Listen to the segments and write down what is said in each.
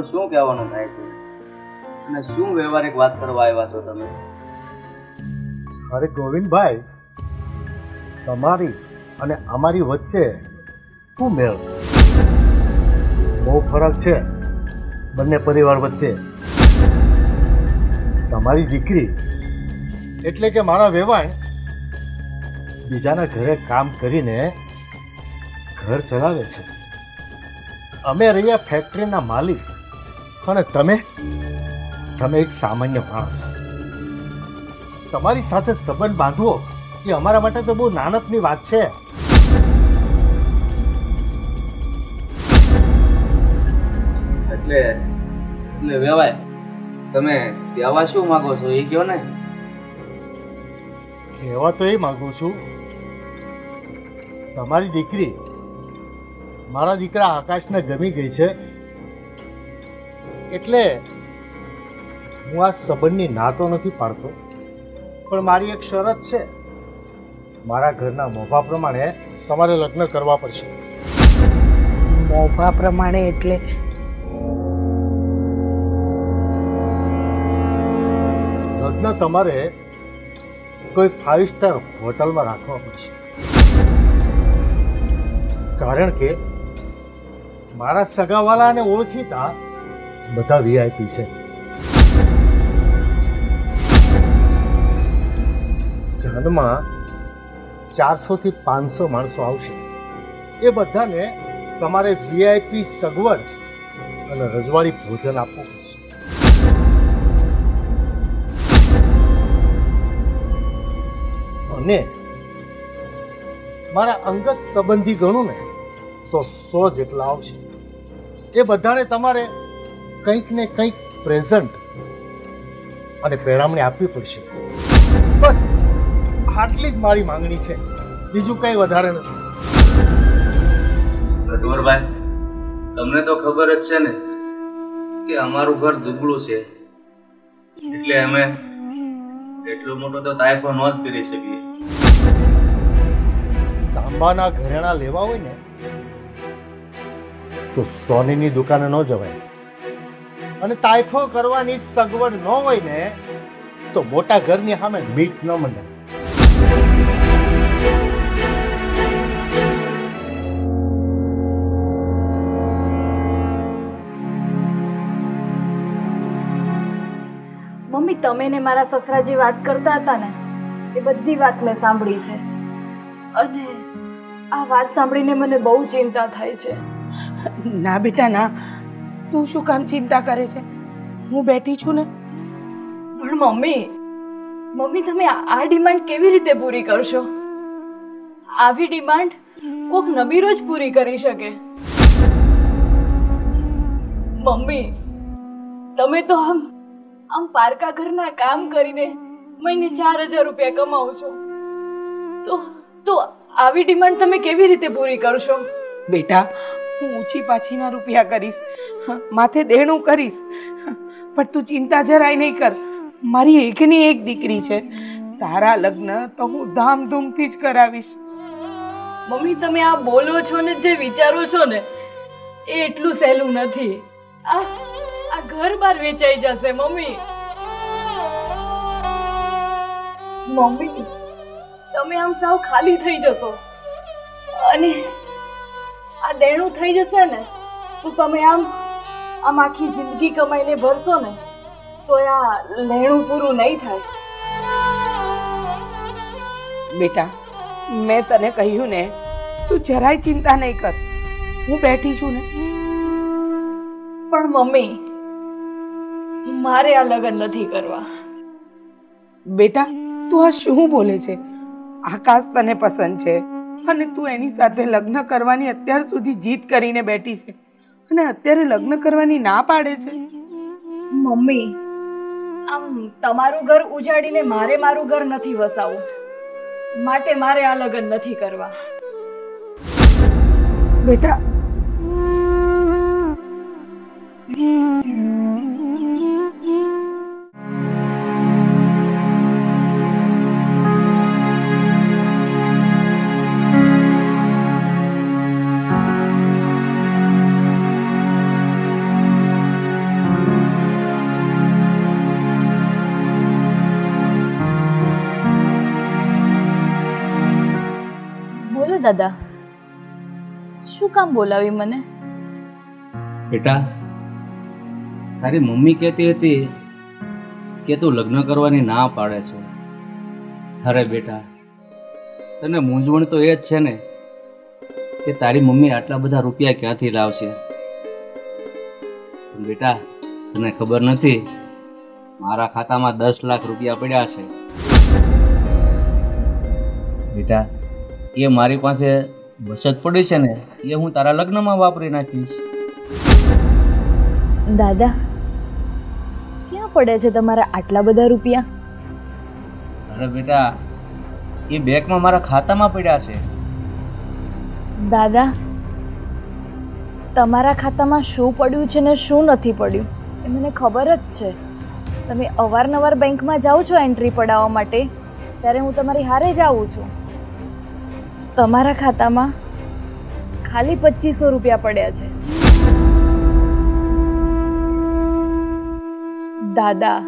તમારું શું કહેવાનું થાય છે? અને શું વ્યવહારિક વાત કરવા આવ્યા છો તમે? અરે ગોવિંદભાઈ, તમારી અને અમારી વચ્ચે શું મેળ? બહુ ફરક છે બંને પરિવાર વચ્ચે. તમારી દીકરી એટલે કે મારા વેવાણ બીજાના ઘરે કામ કરીને ઘર ચલાવે છે. અમે રહ્યા ફેક્ટરીના માલિક. અને તમે તમે એક સામાન્ય માણસ. તમારી સાથે સંબંધ બાંધવો એ અમારા માટે તો બહુ નાનકની વાત છે. એટલે એટલે વેવાય તમે કહેવા શું માગો છો? એ કહો ને? કહેવા તો એ માગું છું તમારી દીકરી મારા દીકરા આકાશને ગમી ગઈ છે. એટલે હું આ સંબંધની ના તો નથી પાડતો પણ મારી એક શરત છે. મારા ઘરના મોભા પ્રમાણે તમારે લગ્ન કરવા પડશે. મોભા પ્રમાણે એટલે? લગ્ન તમારે કોઈ ફાઇવ સ્ટાર હોટલમાં રાખવા પડશે. કારણ કે મારા સગાવાલા અને ઓળખીતા બધા વીઆઈપી છે. જાનમાં ચારસો થી પાંચસો માણસો આવશે. એ બધાને તમારે વીઆઈપી સગવડ અને રજવાડી ભોજન આપવું પડશે. અને મારા અંગત સંબંધી ગણું ને તો સો જેટલા આવશે. એ બધાને તમારે કંઈક ને કંઈક પ્રેઝન્ટ અને પહેરામણી આપવી પડશે. બસ આટલી જ મારી માંગણી છે. બીજું કંઈ વધારે નથી. રઘુવરભાઈ તમને તો ખબર જ છે ને કે અમારું ઘર દુબળું છે. એટલે અમે એટલો મોટો તો તાયફો ન જ કરી શકીએ. તાંબાના ઘરેણા લેવા હોય ને તો સોનીની દુકાને ન જવાય. અને તાયફો કરવાની સગવડ ન હોય ને તો મોટા ઘરની સામે મીટ ન મળે મમ્મી તમે ને મારા સસરા જે વાત કરતા હતા ને એ બધી વાત મેં સાંભળી છે. અને આ વાત સાંભળીને મને બહુ ચિંતા થાય છે. ના બેટા ના. તું શું કામ ચિંતા કરે છે? હું બેઠી છું ને. પણ મમ્મી મમ્મી તમે આ ડિમાન્ડ કેવી રીતે પૂરી કરશો? આવી ડિમાન્ડ કોક નબીરો જ પૂરી કરી શકે. મમ્મી તમે તો આમ આમ પારકા ઘરના કામ કરીને મહિને ચાર હજાર રૂપિયા કમાવો છો. તો તો આવી ડિમાન્ડ તમે કેવી રીતે પૂરી કરશો? બેટા હું ઊંચી પાછીના રૂપિયા કરીશ. માથે દેણું કરીશ. પણ તું ચિંતા જરાય નહીં કર. મારી એકની એક દીકરી છે. તારા લગ્ન તો હું ધામધૂમથી જ કરાવીશ. મમ્મી, તમે આ બોલો છો ને, જે વિચારો છો ને, એ એટલું સહેલું નથી. આ આ ઘર બાર વેચાઈ જશે, મમ્મી. મમ્મી, તમે આમ સાવ ખાલી થઈ જશો. અને આ દેણું થઈ જશે ને તો તમે આમ આમ આખી જિંદગી કમાઈને ભરશો ને તો આ લેણું પૂરું નહીં થાય. બેટા મેં તને કહ્યું ને તું જરાય ચિંતા નહીં કર. હું બેઠી છું ને. પણ મમ્મી મારે આ લગ્ન નથી કરવા. બેટા તું આ શું બોલે છે? આકાશ તને પસંદ છે. અને તું એની સાથે લગ્ન કરવાની અત્યાર સુધી જીત કરીને બેઠી છે. અને અત્યારે લગ્ન કરવાની ના પાડે છે. મમ્મી આમ તમારું ઘર ઉજાડીને મારે મારું ઘર નથી વસાવવું. માટે મારે આ લગ્ન નથી કરવા. બેટા દાદા? શું કામ બોલાવી મને? બેટા, તારી મમ્મી કહેતી હતી કે તું લગ્ન કરવાની ના પાડે છે. અરે બેટા, તને મૂંઝવણ તો એ જ છે ને કે તારી મમ્મી આટલા બધા રૂપિયા ક્યાંથી લાવશે? બેટા, તને ખબર નથી, મારા ખાતામાં દસ લાખ રૂપિયા પડ્યા છે. બેટા એ મારી પાસે બચત પડી છે ને એ હું તારા લગ્નમાં વાપરી નાખીશ. દાદા ક્યાં પડે છે તમારા આટલા બધા રૂપિયા? અરે બેટા એ બેંકમાં મારા ખાતામાં પડ્યા છે. દાદા તમારા ખાતામાં શું પડ્યું છે ને શું નથી પડ્યું એ મને ખબર જ છે. તમે અવારનવાર બેંકમાં જાઓ છો એન્ટ્રી પડાવવા માટે ત્યારે હું તમારી હારે જ આવું છું. તમારા ખાતામાં ખાલી પચીસો રૂપિયા પડ્યા છે. દાદા,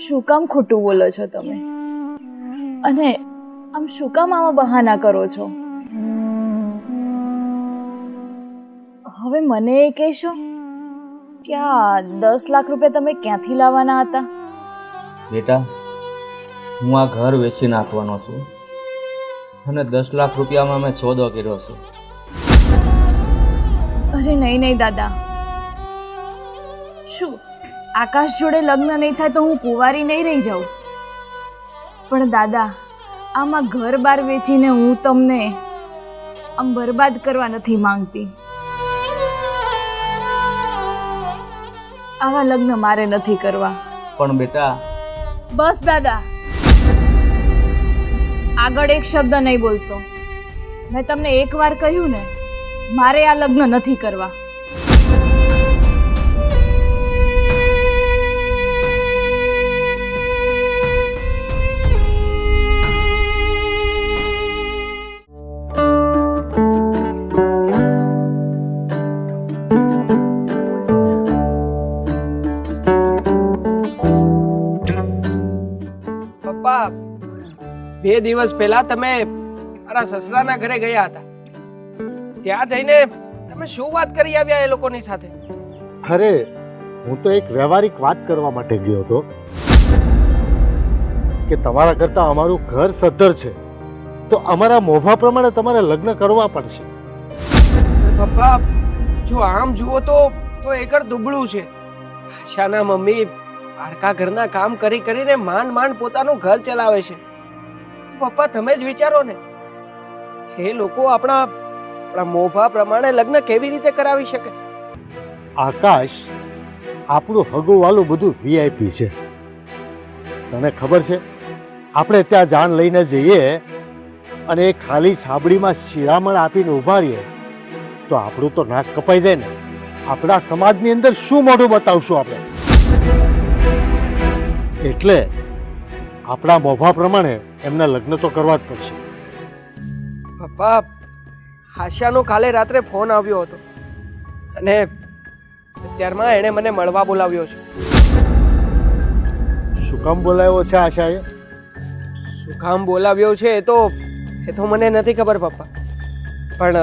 શું કામ ખોટું બોલો છો તમે? અને આમ શું કામ આમાં બહાના કરો છો? હવે મને એ કહેશો કે આ દસ લાખ રૂપિયા તમે ક્યાંથી લાવવાના હતા? બેટા, હું આ ઘર વેચી નાખવાનો છું. અને દસ લાખ રૂપિયામાં મેં સોદો કર્યો છે. અરે નહીં નહીં દાદા. શું? આકાશ જોડે લગ્ન નહીં થાય તો હું કુંવારી નહીં રહી જાઉં? પણ દાદા આમાં ઘર બાર વેચીને હું તમને આમ બરબાદ કરવા નથી માંગતી. આવા લગ્ન મારે નથી કરવા. પણ બેટા બસ દાદા. આગળ એક શબ્દ નહીં બોલશો. મેં તમને એકવાર કહ્યું ને, મારે આ લગ્ન નથી કરવા. બે દિવસ પહેલા તમે મારા સસરાના ઘરે ગયા હતા. ત્યાં જઈને તમે શું વાત કરી આવ્યા એ લોકોની સાથે? અરે હું તો એક વ્યવહારિક વાત કરવા માટે ગયો હતો કે તમારા કરતા અમારું ઘર સદ્ધર છે. તો અમારા મોભા પ્રમાણે તમારે લગ્ન કરવા પડશે. પપ્પા જો આમ જુઓ તો તો એકર દુબળું છે. આશાના મમ્મી પારકા ઘરના કામ કરી કરીને માંડ માંડ પોતાનું ઘર ચલાવે છે. પપ્પા, તમે જ વિચારો ને. એ લોકો આપણા આપણા મોભા પ્રમાણે લગ્ન કેવી રીતે કરાવી શકે? આકાશ, આપણું હગુવાલું બધું વીઆઈપી છે. તને ખબર છે? આપણે ત્યાં જાન લઈને જઈએ અને એ ખાલી છાબડીમાં શિરામણ આપીને ઊભા રહીએ, તો આપણું તો નાક કપાઈ જાય ને. આપણા સમાજની અંદર શું મોઢું બતાવશું આપણે? એટલે આપણા મોભા પ્રમાણે એમના લગ્ન તો કરવા જ પડશે. પપ્પા આશાનો કાલે રાત્રે ફોન આવ્યો હતો અને અત્યારમાં એણે મને મળવા બોલાવ્યો છે. શું કામ બોલાવ્યો છે આશાએ? શું કામ બોલાવ્યો છે એ તો એ તો મને નથી ખબર પપ્પા. પણ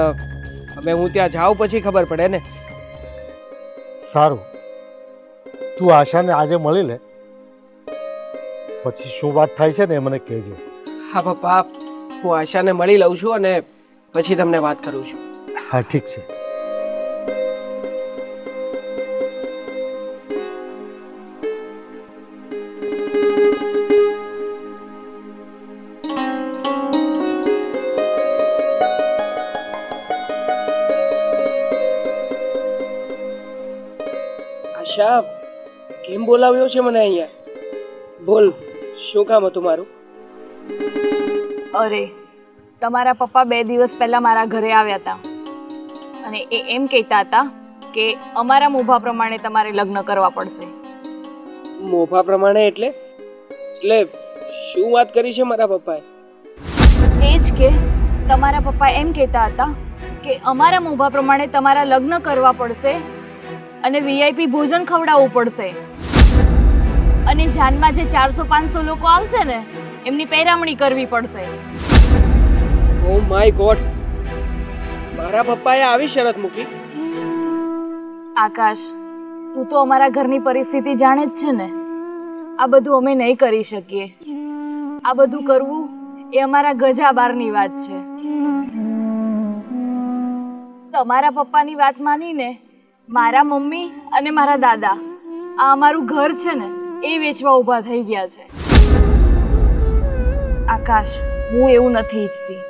હવે હું ત્યાં જાઉં પછી ખબર પડે ને. સારું. તું આશાને આજે મળી લે. પછી શું વાત થાય છે ને એ મને કહેજે. હા પપ્પા હું આશાને મળી લઉં છું અને પછી તમને વાત કરું છું. હા ઠીક છે. આશા કેમ બોલાવ્યો છે મને અહીંયા? બોલ. શું કામ હતું મારું? અરે તમારા પપ્પા બે દિવસ પહેલા મારા ઘરે આવ્યા હતા. અને એ એમ કહેતા હતા કે અમારા મોભા પ્રમાણે તમારે લગ્ન કરવા પડશે. મોભા પ્રમાણે એટલે? એટલે શું વાત કરી છે મારા પપ્પાએ? એ જ કે તમારા પપ્પા એમ કહેતા હતા કે અમારા મોભા પ્રમાણે તમારા લગ્ન કરવા પડશે અને વીઆઈપી ભોજન ખવડાવવું પડશે. અને જાનમાં જે ચારસો પાંચસો લોકો આવશે ને એમની પહેરામણી કરવી પડશે. ઓ માય ગોડ મારા પપ્પાએ આવી શરત મૂકી. આકાશ તું તો અમારા ઘરની પરિસ્થિતિ જાણે જ છે ને. આ બધું અમે નહીં કરી શકીએ. આ બધું કરવું એ અમારા ગજા બારની વાત છે. તમારા પપ્પાની વાત માનીને મારા મમ્મી અને મારા દાદા આ અમારું ઘર છે ને. એ વેચવા ઊભા થઈ ગયા છે. આકાશ, હું એવું નથી ઈચ્છતી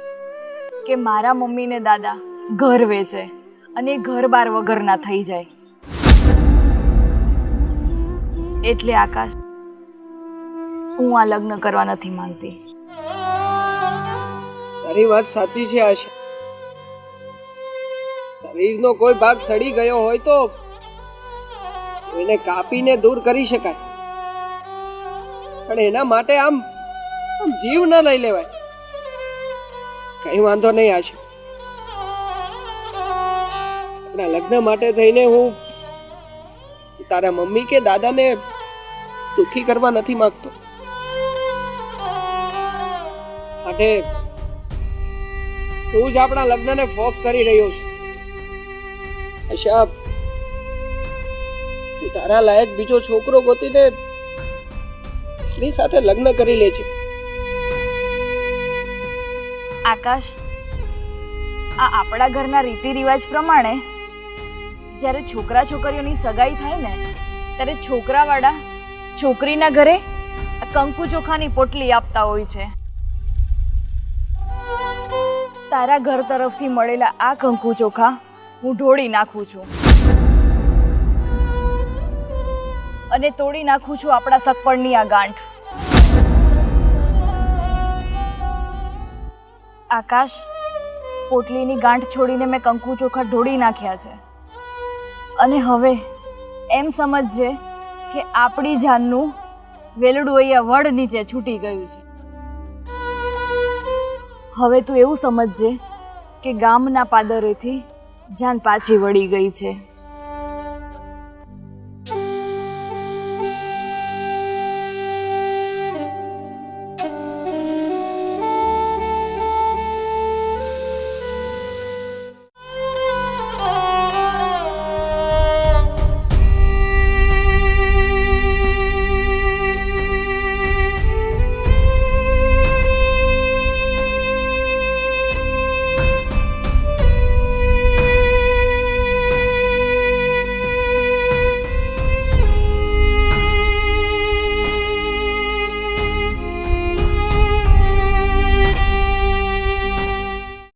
કે મારા મમ્મી ને દાદા ઘર વેચે અને ઘર બાર વગરના થઈ જાય. એટલે આકાશ, હું આ લગ્ન કરવા નથી માંગતી. તારી વાત સાચી છે, આશા. શરીરનો કોઈ ભાગ સડી ગયો હોય તો એને કાપીને દૂર કરી શકાય. પણ એના માટે આમ આમ જીવ ન લઈ લેવાય. કઈ વાંધો નહીં આશે આપણા લગ્ન માટે થઈને હું તારા મમ્મી કે દાદાને દુખી કરવા નથી માંગતો. માટે હું જ આપણા લગ્નને ફોક કરી રહ્યો છું. અશા તારા લાયક બીજો છોકરો ગોતીને એની સાથે લગ્ન કરી લે છે. આકાશ, આ આપણા ઘરના રીતિ રિવાજ પ્રમાણે જ્યારે છોકરા છોકરીઓની સગાઈ થાય ને, ત્યારે છોકરાવાળા છોકરીના ઘરે કંકુ ચોખાની પોટલી આપતા હોય છે. તારા ઘર તરફથી મળેલા આ કંકુ ચોખા હું ઢોળી નાખું છું. અને તોડી નાખું છું આપણા સગપણની આ ગાંઠ. આકાશ, પોટલીની ગાંઠ છોડીને મેં કંકુ ચોખા ઢોળી નાખ્યા છે. અને હવે એમ સમજજે કે આપણી જાનનું વેલડું અહીંયા વડ નીચે છૂટી ગયું છે. હવે તું એવું સમજજે કે ગામના પાદરેથી જાન પાછી વળી ગઈ છે.